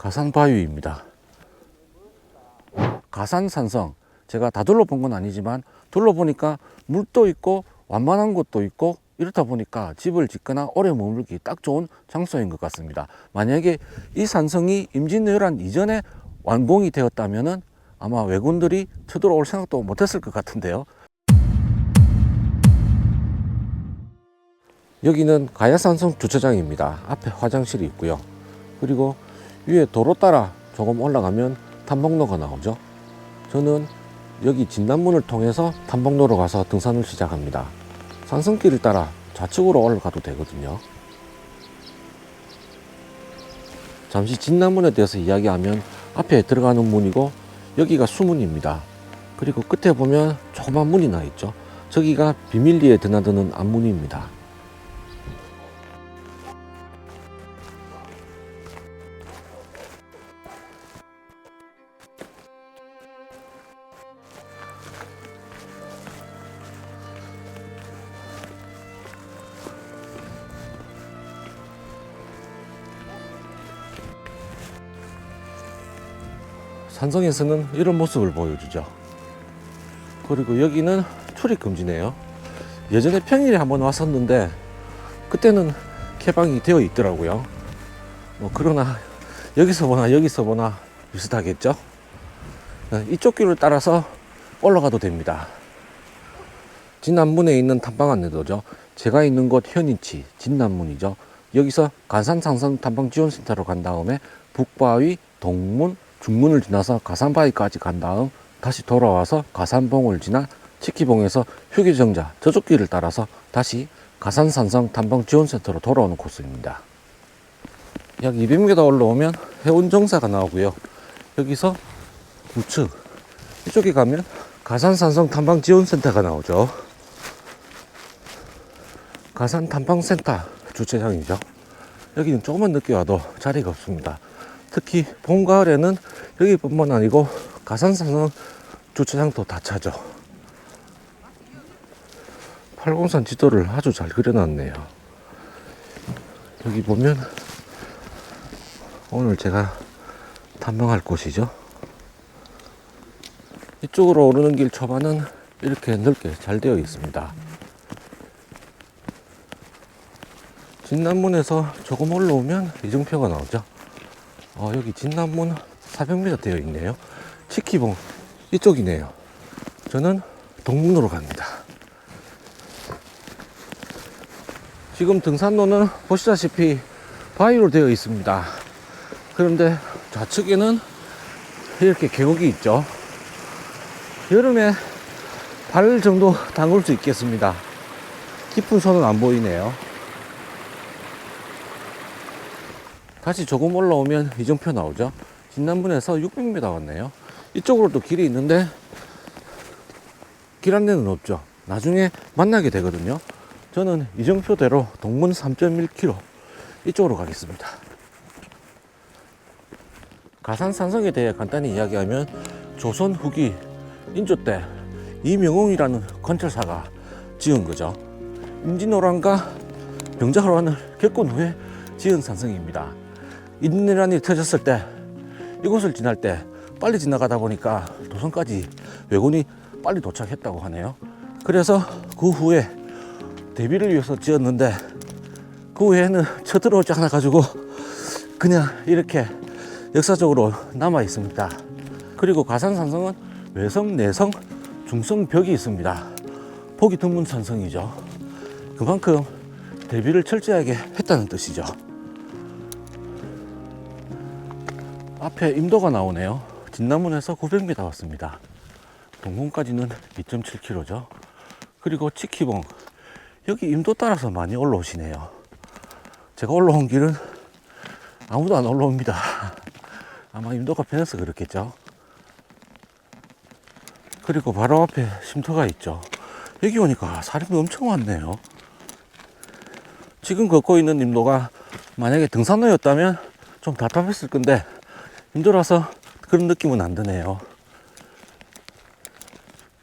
가산바위입니다. 가산산성 제가 다 둘러본 건 아니지만 둘러보니까 물도 있고 완만한 곳도 있고 이렇다 보니까 집을 짓거나 오래 머물기 딱 좋은 장소인 것 같습니다. 만약에 이 산성이 임진왜란 이전에 완공이 되었다면은 아마 외군들이 쳐들어올 생각도 못했을 것 같은데요. 여기는 가야산성 주차장입니다. 앞에 화장실이 있고요. 그리고 위에 도로 따라 조금 올라가면 탐복로가 나오죠. 저는 여기 진남문을 통해서 탐복로로 가서 등산을 시작합니다. 산성길을 따라 좌측으로 올라가도 되거든요. 잠시 진남문에 대해서 이야기하면 앞에 들어가는 문이고 여기가 수문입니다. 그리고 끝에 보면 조그만 문이 나 있죠. 저기가 비밀리에 드나드는 앞문입니다. 산성에서는 이런 모습을 보여주죠. 그리고 여기는 출입 금지네요. 예전에 평일에 한번 왔었는데 그때는 개방이 되어 있더라고요. 뭐 그러나 여기서 보나 여기서 보나 비슷하겠죠. 네, 이쪽 길을 따라서 올라가도 됩니다. 진남문에 있는 탐방 안내도죠. 제가 있는 곳 현인치 진남문이죠. 여기서 간산상선 탐방지원센터로 간 다음에 북바위, 동문, 중문을 지나서 가산바위까지 간 다음 다시 돌아와서 가산봉을 지나 치키봉에서 휴게정자 저쪽 길을 따라서 다시 가산산성 탐방지원센터로 돌아오는 코스입니다. 약 200m 올라오면 해운정사가 나오고요. 여기서 우측 이쪽에 가면 가산산성 탐방지원센터가 나오죠. 가산 탐방센터 주차장이죠. 여기는 조금만 늦게 와도 자리가 없습니다. 특히 봄, 가을에는 여기뿐만 아니고 가산산성 주차장도 다 차죠. 팔공산 지도를 아주 잘 그려놨네요. 여기 보면 오늘 제가 탐방할 곳이죠. 이쪽으로 오르는 길 초반은 이렇게 넓게 잘 되어 있습니다. 진남문에서 조금 올라오면 이정표가 나오죠. 어, 여기 진남문 400m 되어 있네요. 치키봉 이쪽이네요. 저는 동문으로 갑니다. 지금 등산로는 보시다시피 바위로 되어 있습니다. 그런데 좌측에는 이렇게 계곡이 있죠. 여름에 발 정도 담글 수 있겠습니다. 깊은 손은 안 보이네요. 다시 조금 올라오면 이정표 나오죠. 진남분에서 600m 왔네요. 이쪽으로 또 길이 있는데 길 안내는 없죠. 나중에 만나게 되거든요. 저는 이정표대로 동문 3.1km 이쪽으로 가겠습니다. 가산 산성에 대해 간단히 이야기하면 조선 후기 인조 때 이명웅이라는 건설사가 지은 거죠. 임진왜란과 병자호란을 겪은 후에 지은 산성입니다. 인내란이 터졌을 때 이곳을 지날 때 빨리 지나가다 보니까 도성까지 왜군이 빨리 도착했다고 하네요. 그래서 그 후에 대비를 위해서 지었는데 그 후에는 쳐들어오지 않아 가지고 그냥 이렇게 역사적으로 남아 있습니다. 그리고 가산산성은 외성, 내성, 중성 벽이 있습니다. 보기 드문 산성이죠. 그만큼 대비를 철저하게 했다는 뜻이죠. 앞에 임도가 나오네요. 진남문에서 900m 왔습니다. 동문까지는 2.7km죠. 그리고 치키봉. 여기 임도 따라서 많이 올라오시네요. 제가 올라온 길은 아무도 안 올라옵니다. 아마 임도가 편해서 그렇겠죠. 그리고 바로 앞에 쉼터가 있죠. 여기 오니까 사람이 엄청 많네요. 지금 걷고 있는 임도가 만약에 등산로였다면 좀 답답했을 건데 힘들어서 그런 느낌은 안 드네요.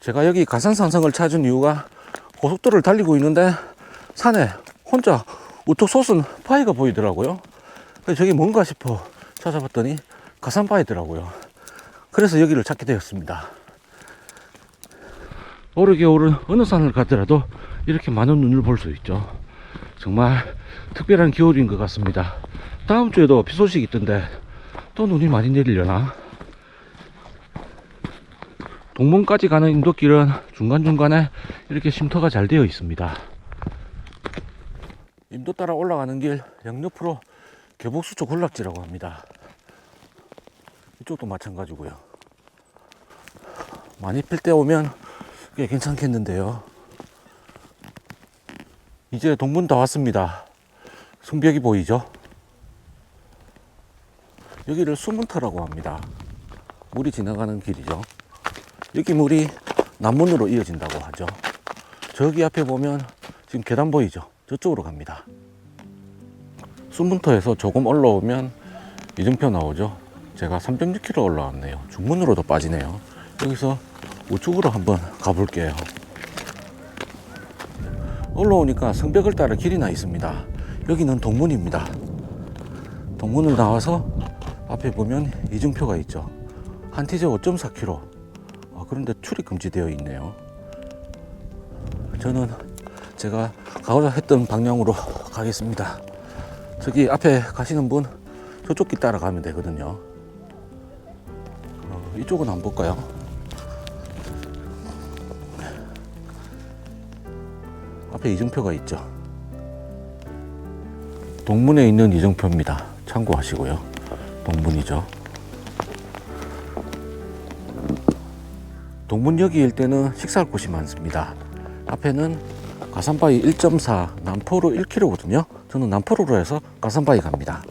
제가 여기 가산산성을 찾은 이유가 고속도로를 달리고 있는데 산에 혼자 우뚝 솟은 바위가 보이더라고요. 저게 뭔가 싶어 찾아봤더니 가산바이더라고요. 그래서 여기를 찾게 되었습니다. 오르게 오른 어느 산을 가더라도 이렇게 많은 눈을 볼 수 있죠. 정말 특별한 겨울인 것 같습니다. 다음 주에도 비 소식이 있던데 또 눈이 많이 내리려나? 동문까지 가는 인도길은 중간중간에 이렇게 쉼터가 잘 되어 있습니다. 인도 따라 올라가는 길 양옆으로 개복수초 군락지라고 합니다. 이쪽도 마찬가지고요. 많이 필 때 오면 꽤 괜찮겠는데요. 이제 동문 다 왔습니다. 성벽이 보이죠? 여기를 수문터라고 합니다. 물이 지나가는 길이죠. 여기 물이 남문으로 이어진다고 하죠. 저기 앞에 보면 지금 계단 보이죠? 저쪽으로 갑니다. 수문터에서 조금 올라오면 이정표 나오죠? 제가 3.6km 올라왔네요. 중문으로도 빠지네요. 여기서 우측으로 한번 가볼게요. 올라오니까 성벽을 따라 길이 나 있습니다. 여기는 동문입니다. 동문을 나와서 앞에 보면 이정표가 있죠. 한티제 5.4km. 아, 그런데 출입 금지되어 있네요. 저는 제가 가고자 했던 방향으로 가겠습니다. 저기 앞에 가시는 분 저쪽 길 따라가면 되거든요. 어, 이쪽은 안 볼까요? 앞에 이정표가 있죠. 동문에 있는 이정표입니다. 참고하시고요. 동문이죠. 동문역일 때는 식사할 곳이 많습니다. 앞에는 가산바위 1.4, 남포로 1km거든요. 저는 남포로로 해서 가산바위 갑니다.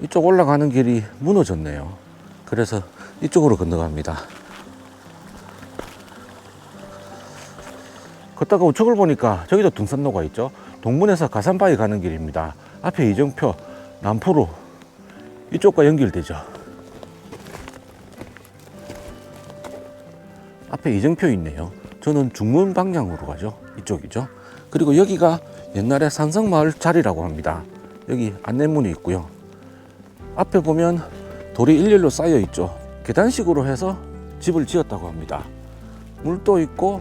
이쪽 올라가는 길이 무너졌네요. 그래서 이쪽으로 건너갑니다. 걷다가 우측을 보니까 저기도 등산로가 있죠. 동문에서 가산바위 가는 길입니다. 앞에 이정표, 남포로 이쪽과 연결되죠. 앞에 이정표 있네요. 저는 중문 방향으로 가죠. 이쪽이죠. 그리고 여기가 옛날에 산성마을 자리라고 합니다. 여기 안내문이 있고요. 앞에 보면 돌이 일렬로 쌓여 있죠. 계단식으로 해서 집을 지었다고 합니다. 물도 있고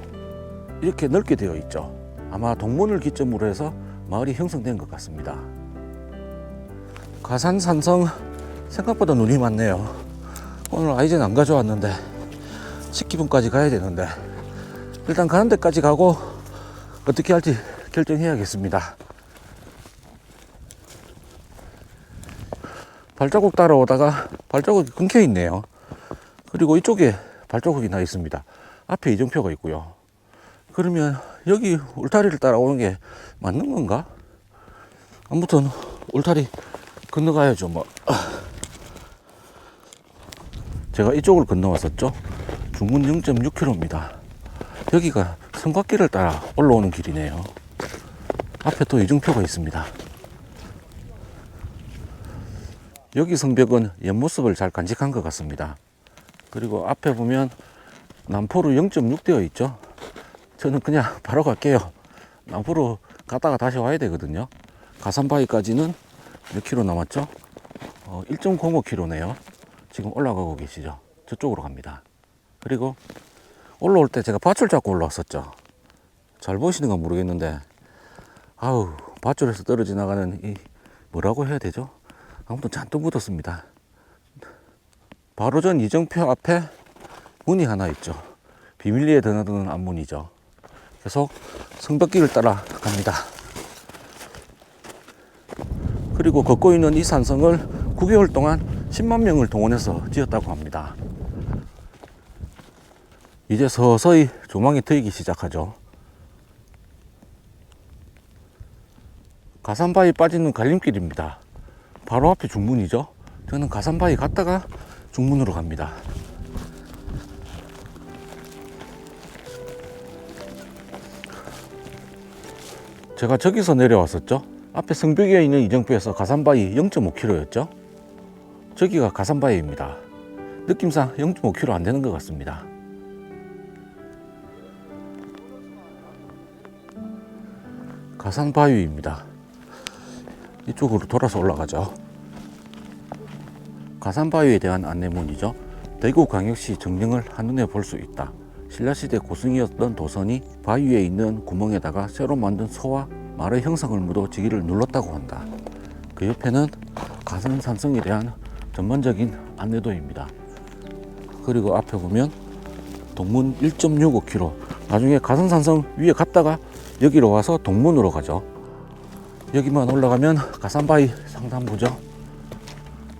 이렇게 넓게 되어 있죠. 아마 동문을 기점으로 해서 마을이 형성된 것 같습니다. 가산 산성 생각보다 눈이 많네요. 오늘 아이젠 안 가져왔는데 10기분까지 가야 되는데 일단 가는 데까지 가고 어떻게 할지 결정해야겠습니다. 발자국 따라오다가 발자국이 끊겨 있네요. 그리고 이쪽에 발자국이 나 있습니다. 앞에 이정표가 있고요. 그러면 여기 울타리를 따라오는 게 맞는 건가? 아무튼 울타리 건너가야죠 뭐. 제가 이쪽을 건너왔었죠. 중문 0.6km입니다. 여기가 성곽길을 따라 올라오는 길이네요. 앞에 또 이중표가 있습니다. 여기 성벽은 옆모습을 잘 간직한 것 같습니다. 그리고 앞에 보면 남포로 0.6 되어 있죠. 저는 그냥 바로 갈게요. 남포로 갔다가 다시 와야 되거든요. 가산바위까지는 몇 킬로 남았죠? 어, 1.05 킬로네요. 지금 올라가고 계시죠? 저쪽으로 갑니다. 그리고 올라올 때 제가 밧줄 잡고 올라왔었죠. 잘 보시는가 모르겠는데, 아우, 밧줄에서 떨어져 나가는 이, 뭐라고 해야 되죠? 아무튼 잔뜩 묻었습니다. 바로 전 이정표 앞에 문이 하나 있죠. 비밀리에 드나드는 앞문이죠. 계속 성벽길을 따라 갑니다. 그리고 걷고 있는 이 산성을 9개월 동안 10만 명을 동원해서 지었다고 합니다. 이제 서서히 조망이 트이기 시작하죠. 가산바위 빠지는 갈림길입니다. 바로 앞에 중문이죠. 저는 가산바위 갔다가 중문으로 갑니다. 제가 저기서 내려왔었죠. 앞에 성벽에 있는 이정표에서 가산바위 0.5km였죠. 저기가 가산바위입니다. 느낌상 0.5km 안 되는 것 같습니다. 가산바위입니다. 이쪽으로 돌아서 올라가죠. 가산바위에 대한 안내문이죠. 대구광역시 정릉을 한눈에 볼 수 있다. 신라시대 고승이었던 도선이 바위에 있는 구멍에다가 새로 만든 소와 말의 묻어 지기를 눌렀다고 한다. 그 옆에는 가산산성에 대한 전반적인 안내도입니다. 그리고 앞에 보면 동문 1.65km. 나중에 가산산성 위에 갔다가 여기로 와서 동문으로 가죠. 여기만 올라가면 가산바위 상단부죠.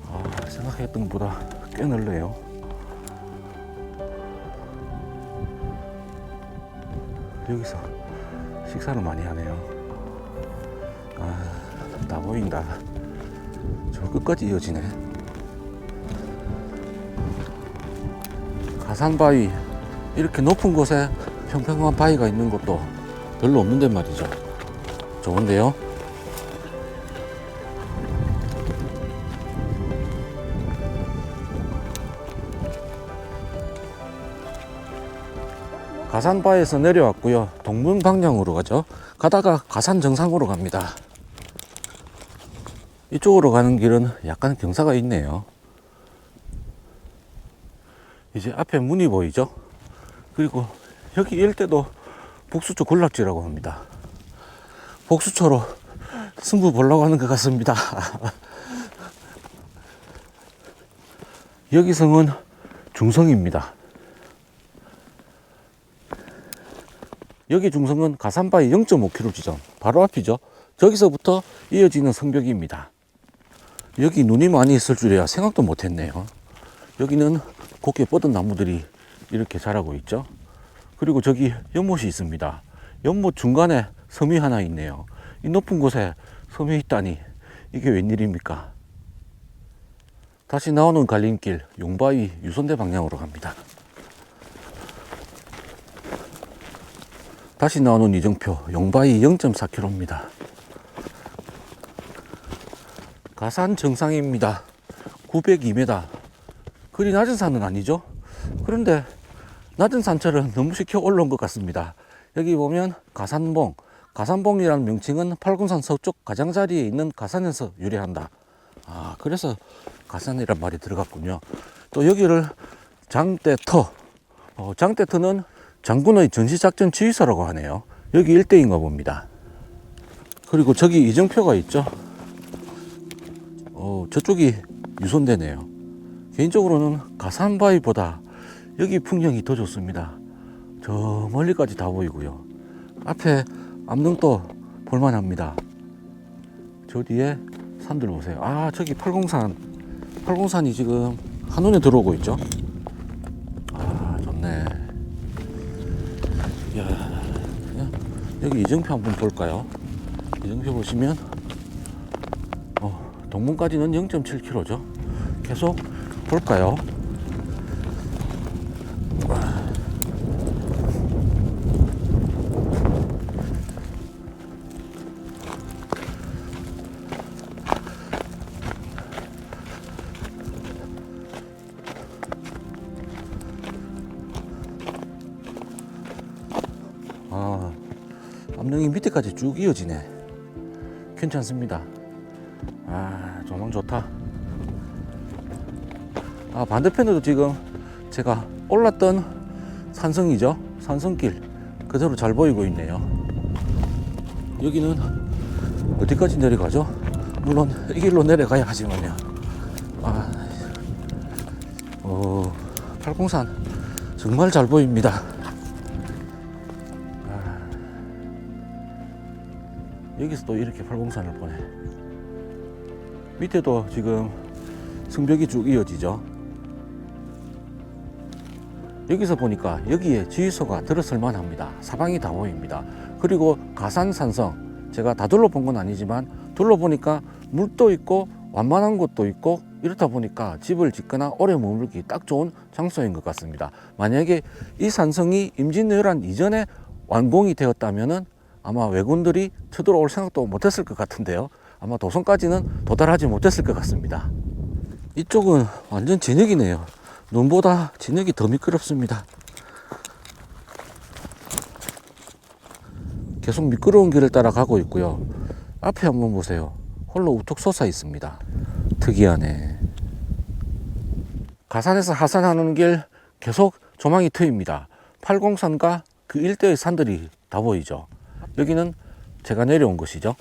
아, 생각했던 것보다 꽤 넓네요. 여기서 식사를 많이 하네요. 아, 다 보인다. 저 끝까지 이어지네. 가산바위 이렇게 높은 곳에 평평한 바위가 있는 것도 별로 없는데 말이죠. 좋은데요? 가산바에서 내려왔고요. 동문 방향으로 가죠. 가다가 가산 정상으로 갑니다. 이쪽으로 가는 길은 약간 경사가 있네요. 이제 앞에 문이 보이죠? 그리고 여기 일대도 복수초 군락지라고 합니다. 복수초로 승부 보려고 하는 것 같습니다. 여기 성은 중성입니다. 여기 중성은 가산바위 0.5km 지점 바로 앞이죠. 저기서부터 이어지는 성벽입니다. 여기 눈이 많이 있을 줄이야 생각도 못했네요. 여기는 곱게 뻗은 나무들이 이렇게 자라고 있죠. 그리고 저기 연못이 있습니다. 연못 중간에 섬이 하나 있네요. 이 높은 곳에 섬이 있다니 이게 웬일입니까? 다시 나오는 갈림길 용바위 유선대 방향으로 갑니다. 다시 나오는 이정표 용바위 0.4km입니다. 가산 정상입니다. 902m. 그리 낮은 산은 아니죠? 그런데 낮은 산처럼 너무 시켜 올라온 것 같습니다. 여기 보면 가산봉, 가산봉이라는 명칭은 팔군산 서쪽 가장자리에 있는 가산에서 유래한다. 아, 그래서 가산이란 말이 들어갔군요. 또 여기를 장대터, 어, 장대터는 장군의 전시작전 지휘소라고 하네요. 여기 일대인가 봅니다. 그리고 저기 이정표가 있죠. 어, 저쪽이 유선대네요. 개인적으로는 가산바위보다 여기 풍경이 더 좋습니다. 저 멀리까지 다 보이고요. 앞에 암릉도 볼만합니다. 저 뒤에 산들 보세요. 아, 저기 팔공산. 팔공산이 지금 한눈에 들어오고 있죠. 아, 좋네. 이야, 여기 이정표 한번 볼까요? 이정표 보시면, 어, 동문까지는 0.7km죠. 계속 볼까요? 아, 암릉이 밑에까지 쭉 이어지네. 괜찮습니다. 아, 조망 좋다. 아, 반대편에도 지금 제가 올랐던 산성이죠. 산성길 그대로 잘 보이고 있네요. 여기는 어디까지 내려가죠? 물론 이 길로 내려가야 하지만요. 아, 어, 팔공산 정말 잘 보입니다. 여기서 또 이렇게 팔공산을 보네. 밑에도 지금 성벽이 쭉 이어지죠. 여기서 보니까 여기에 지휘소가 들어설 만합니다. 사방이 다 보입니다. 그리고 가산산성 제가 다 둘러본 건 아니지만 둘러보니까 물도 있고 완만한 곳도 있고 이렇다 보니까 집을 짓거나 오래 머물기 딱 좋은 장소인 것 같습니다. 만약에 이 산성이 임진왜란 이전에 완공이 되었다면은 아마 왜군들이 쳐들어올 생각도 못했을 것 같은데요. 아마 도성까지는 도달하지 못했을 것 같습니다. 이쪽은 완전 진흙이네요. 눈보다 진흙이 더 미끄럽습니다. 계속 미끄러운 길을 따라 가고 있고요. 앞에 한번 보세요. 홀로 우뚝 솟아 있습니다. 특이하네. 가산에서 하산하는 길 계속 조망이 트입니다. 팔공산과 그 일대의 산들이 다 보이죠. 여기는 제가 내려온 곳이죠.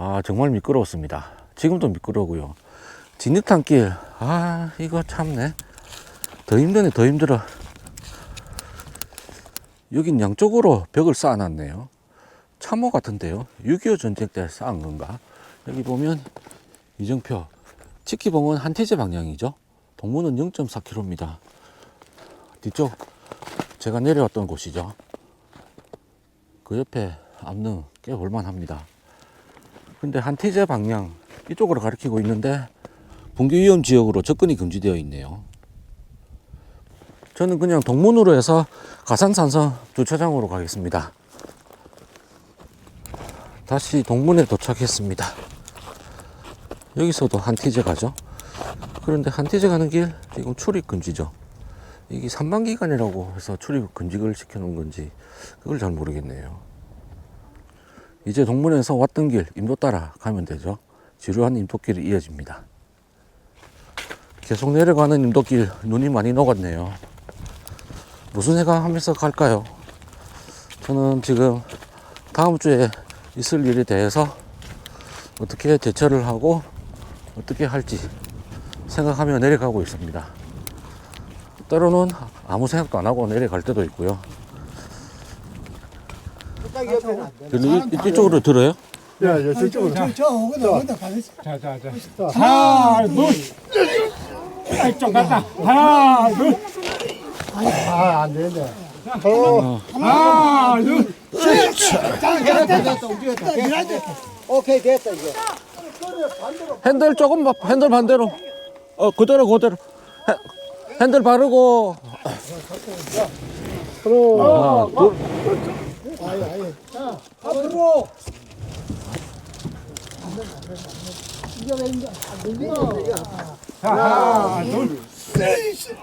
아 정말 미끄러웠습니다. 지금도 미끄러고요. 진흙탕 길, 아 이거 참네. 더 힘드네, 더 힘들어. 여긴 양쪽으로 벽을 쌓아놨네요. 참호 같은데요. 6.25 전쟁 때 쌓은 건가? 여기 보면 이정표. 치키봉은 한태제 방향이죠. 동문은 0.4km입니다. 뒤쪽 제가 내려왔던 곳이죠. 그 옆에 암릉 꽤 볼만합니다. 근데 한태제 방향 이쪽으로 가리키고 있는데 붕괴 위험 지역으로 접근이 금지되어 있네요. 저는 그냥 동문으로 해서 가산산성 주차장으로 가겠습니다. 다시 동문에 도착했습니다. 여기서도 한티제 가죠. 그런데 한티제 가는 길 지금 출입 금지죠. 이게 산만 기간이라고 해서 출입 금지를 시켜놓은 건지 그걸 잘 모르겠네요. 이제 동문에서 왔던 길 임도 따라 가면 되죠. 지루한 임도길이 이어집니다. 계속 내려가는 임도길 눈이 많이 녹았네요. 무슨 생각하면서 갈까요? 저는 지금 다음 주에 있을 일에 대해서 어떻게 대처를 하고 어떻게 할지 생각하며 내려가고 있습니다. 때로는 아무 생각도 안 하고 내려갈 때도 있고요. 딱 옆에는 안 이, 이쪽으로 들어요? 야, 야, 저쪽으로. 저, 저, 오거든, 오거든, 가만있어. 자, 자, 자. 하나, 둘. 아, 좀 갔다. 하나, 둘. 아, 안 되는데. 어. 하나, 둘. 자, 됐다, 움직였다. 됐다. 됐다. 오케이, 됐다, 이제. 핸들 조금 봐, 핸들 반대로. 어, 그대로, 그대로. 핸, 핸들 바르고. 하나, 둘. 아이, 아이. 앞으로. 자, 하나, 둘.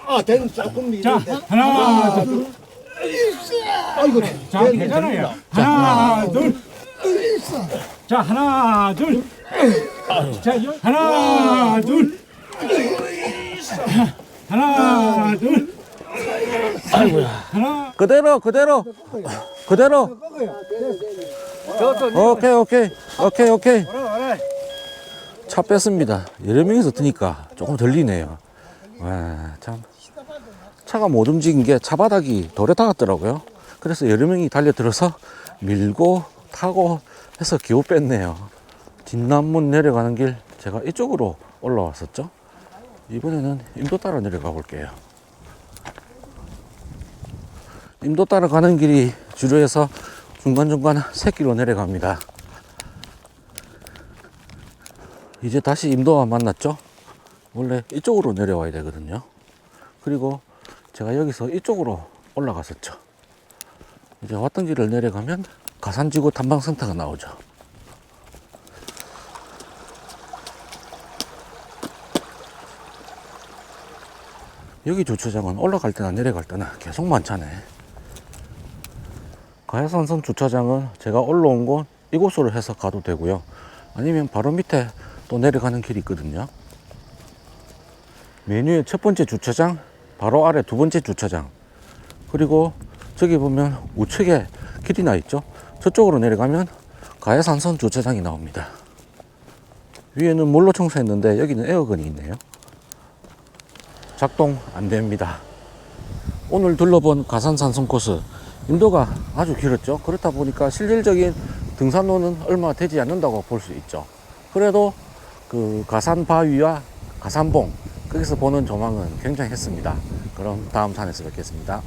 아, 되는 조금 자, 미는데. 하나, 둘. 아이고, 자, 괜찮아요. 하나, 둘. 자, 하나, 둘. 자, 여- 하나, 둘. 하나, 둘. 아이고야. 하나, 그대로, 그대로. 그대로. 오케이, 오케이. 오케이, 오케이. 차 뺐습니다. 여러 명이서 드니까 조금 들리네요. 와, 참. 차가 못 움직인 게 차 바닥이 돌에 닿았더라고요. 그래서 여러 명이 달려들어서 밀고 타고 해서 겨우 뺐네요. 진남문 내려가는 길 제가 이쪽으로 올라왔었죠. 이번에는 임도 따라 내려가 볼게요. 임도 따라 가는 길이 주로해서 중간중간 새끼로 내려갑니다. 이제 다시 임도와 만났죠? 원래 이쪽으로 내려와야 되거든요. 그리고 제가 여기서 이쪽으로 올라갔었죠. 이제 왔던 길을 내려가면 가산지구 탐방센터가 나오죠. 여기 주차장은 올라갈 때나 내려갈 때나 계속 많잖아요. 가야산선 주차장은 제가 올라온 곳 이곳으로 해서 가도 되고요. 아니면 바로 밑에 또 내려가는 길이 있거든요. 메뉴의 첫 번째 주차장, 바로 아래 두 번째 주차장, 그리고 저기 보면 우측에 길이 나 있죠. 저쪽으로 내려가면 가야산선 주차장이 나옵니다. 위에는 물로 청소했는데 여기는 에어건이 있네요. 작동 안 됩니다. 오늘 둘러본 가산산성 코스 인도가 아주 길었죠. 그렇다 보니까 실질적인 등산로는 얼마 되지 않는다고 볼 수 있죠. 그래도 그 가산 바위와 가산봉 거기서 보는 조망은 굉장했습니다. 그럼 다음 산에서 뵙겠습니다.